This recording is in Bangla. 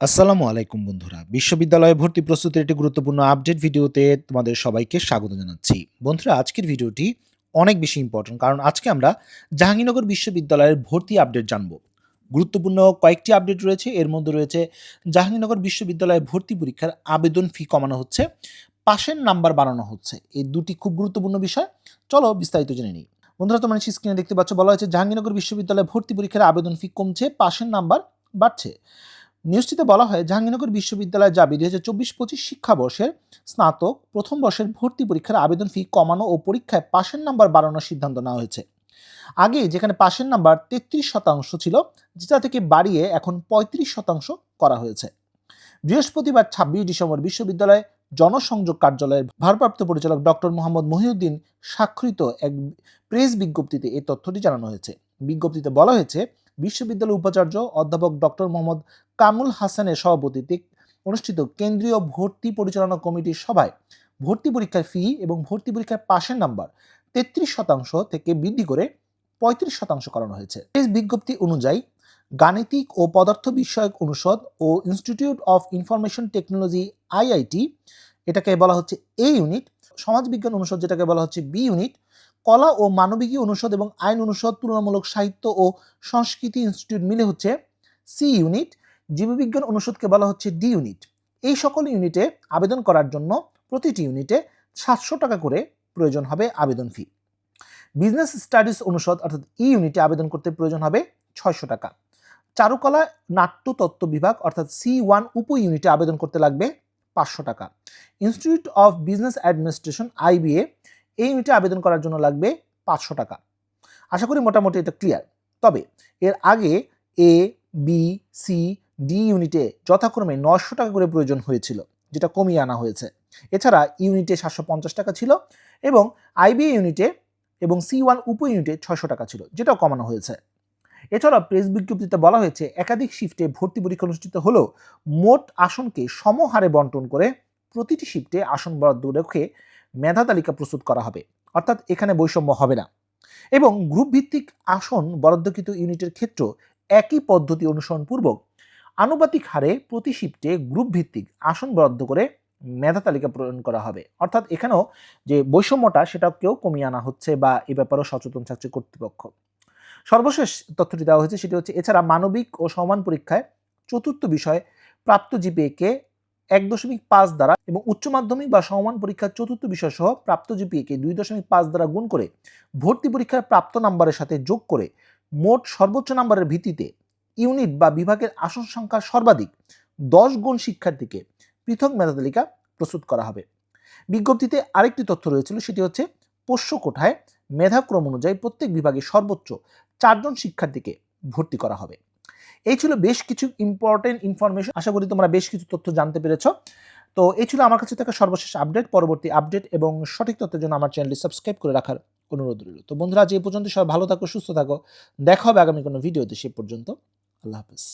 আসসালামু আলাইকুম বন্ধুরা। বিশ্ববিদ্যালয়ে ভর্তি প্রস্তুতির একটি গুরুত্বপূর্ণ আপডেট ভিডিওতে তোমাদের সবাইকে স্বাগত জানাচ্ছি। বন্ধুরা, আজকের ভিডিওটি অনেক বেশি ইম্পর্টেন্ট কারণ আজকে আমরা জাহাঙ্গীরনগর বিশ্ববিদ্যালয়ের ভর্তি আপডেট জানব। গুরুত্বপূর্ণ কয়েকটি আপডেট রয়েছে। এর মধ্যে রয়েছে, জাহাঙ্গীরনগর বিশ্ববিদ্যালয়ে ভর্তি পরীক্ষার আবেদন ফি কমানো হচ্ছে, পাশের নাম্বার বাড়ানো হচ্ছে। এই দুটি খুব গুরুত্বপূর্ণ বিষয়। চলো বিস্তারিত জেনে নিই। বন্ধুরা, তোমার তোমরা স্ক্রিনে দেখতে পাচ্ছ, বলা হয়েছে জাহাঙ্গীরনগর বিশ্ববিদ্যালয়ে ভর্তি পরীক্ষার আবেদন ফি কমছে, পাশের নাম্বার বাড়ছে। নিউজটিতে বলা হয় জাহাঙ্গীরনগর বিশ্ববিদ্যালয় যাবি দুই হাজার চব্বিশ পঁচিশ শিক্ষাবর্ষের স্নাতক প্রথম বর্ষের ভর্তি পরীক্ষার আবেদন ফি কমানো ও পরীক্ষায় পাশের নাম্বার বাড়ানোর সিদ্ধান্ত নেওয়া হয়েছে। আগে যেখানে পাশের নাম্বার তেত্রিশ শতাংশ ছিল, যেটা থেকে বাড়িয়ে এখন পঁয়ত্রিশ শতাংশ করা হয়েছে। বৃহস্পতিবার ছাব্বিশ ডিসেম্বর বিশ্ববিদ্যালয়ে জনসংযোগ কার্যালয়ের ভারপ্রাপ্ত পরিচালক ডক্টর মোহাম্মদ মহিউদ্দিন স্বাক্ষরিত এক প্রেস বিজ্ঞপ্তিতে এই তথ্যটি জানানো হয়েছে। বিজ্ঞপ্তিতে বলা হয়েছে বিশ্ববিদ্যালয়ের উপাচার্য অধ্যাপক ডক্টর মোহাম্মদ কামুল হাসানের সভাপতিত্বে অনুষ্ঠিত কেন্দ্রীয় ভর্তি পরিচালনা কমিটির সভায় ভর্তি পরীক্ষার ফি এবং ভর্তি পরীক্ষার পাশের নাম্বার তেত্রিশ শতাংশ থেকে বৃদ্ধি করে পঁয়ত্রিশ শতাংশ করানো হয়েছে। এই বিজ্ঞপ্তি অনুযায়ী গাণিতিক ও পদার্থ বিষয়ক অনুষদ ও institute of information technology IIT, এটাকে বলা হচ্ছে এ ইউনিট সমাজবিজ্ঞান অনুষদ যেটাকে বলা হচ্ছে বি ইউনিট কলা ও মানবিকী অনুষদ এবং আইন অনুষদ তুলনামূলক সাহিত্য ও সংস্কৃতি ইনস্টিটিউট মিলে হচ্ছে সি ইউনিট জীববিজ্ঞান অনুষদকে বলা হচ্ছে ডি ইউনিট এই সকল ইউনিটে আবেদন করার জন্য প্রতিটি ইউনিটে সাতশো টাকা করে প্রয়োজন হবে আবেদন ফি বিজনেস স্টাডিজ অনুষদ, অর্থাৎ ই ইউনিটে আবেদন করতে প্রয়োজন হবে ছয়শো টাকা। চারুকলা, নাট্য, তত্ত্ব বিভাগ, অর্থাৎ সি ওয়ান উপ ইউনিটে আবেদন করতে লাগবে পাঁচশো টাকা। Institute of business administration IBA এই ইউনিটে আবেদন করার জন্য লাগবে পাঁচশো টাকা। আশা করি মোটামুটি এটা ক্লিয়ার তবে এর আগে এ বি সি ডি ইউনিটে যথাক্রমে নশো টাকা করে প্রয়োজন হয়েছিল, যেটা কমিয়ে আনা হয়েছে। এছাড়া ইউনিটে সাতশো পঞ্চাশ টাকা ছিল এবং আইবিএ ইউনিটে এবং সি ওয়ান উপ ইউনিটে ছয়শো টাকা ছিল, যেটাও কমানো হয়েছে। এছাড়া প্রেস বিজ্ঞপ্তিতে বলা হয়েছে, একাধিক শিফটে ভর্তি পরীক্ষা অনুষ্ঠিত হলেও মোট আসনকে সমহারে বন্টন করে প্রতিটি শিফটে আসন বরাদ্দ রেখে মেধা তালিকা প্রস্তুত করা হবে। অর্থাৎ এখানে বৈষম্য হবে না। এবং গ্রুপ ভিত্তিক আসন বরাদ্দকৃত ইউনিটের ক্ষেত্র একই পদ্ধতি অনুসরণপূর্বক আনুপাতিক হারে প্রতি শিফটে গ্রুপ ভিত্তিক আসন বরাদ্দ করে মেধা তালিকা প্রণয়ন করা হবে। অর্থাৎ এখানেও যে বৈষম্যটা সেটাকেও কমিয়ে আনা হচ্ছে বা এ ব্যাপারেও সচেতন থাকছে কর্তৃপক্ষ। সর্বশেষ তথ্যটি দেওয়া হয়েছে সেটি হচ্ছে, এছাড়া মানবিক ও সমান পরীক্ষায় চতুর্থ বিষয় প্রাপ্ত জিপিএকে এক দশমিক পাঁচ দ্বারা এবং উচ্চ মাধ্যমিক বা সমান পরীক্ষার চতুর্থ বিষয় সহ প্রাপ্ত জিপিএকে দুই দশমিক পাঁচ দ্বারা গুণ করে ভর্তি পরীক্ষার প্রাপ্ত নাম্বারের সাথে যোগ করে মোট সর্বোচ্চ নাম্বারের ভিত্তিতে ইউনিট বা বিভাগের আসন সংখ্যা সর্বাধিক দশ গুণ শিক্ষার্থীকে পৃথক মেধা তালিকা প্রস্তুত করা হবে। বিজ্ঞপ্তিতে আরেকটি তথ্য রয়েছিল, সেটি হচ্ছে পোষ্য কোঠায় মেধাক্রম অনুযায়ী প্রত্যেক বিভাগে সর্বোচ্চ চারজন শিক্ষার্থীকে ভর্তি করা হবে। এই ছিল বেশ কিছু ইম্পর্টেন্ট ইনফরমেশন আশা করি তোমরা বেশ কিছু তথ্য জানতে পেরেছ। তো এই ছিল আমার কাছে থাকা সর্বশেষ আপডেট পরবর্তী আপডেট এবং সঠিক তথ্যের জন্য আমার চ্যানেলটি সাবস্ক্রাইব করে রাখার অনুরোধ রইল। তো বন্ধুরা, আজ এই পর্যন্ত সবাই ভালো থাকো, সুস্থ থাকো। দেখা হবে আগামী কোনো ভিডিওতে সে পর্যন্ত। আল্লাহ হাফিজ।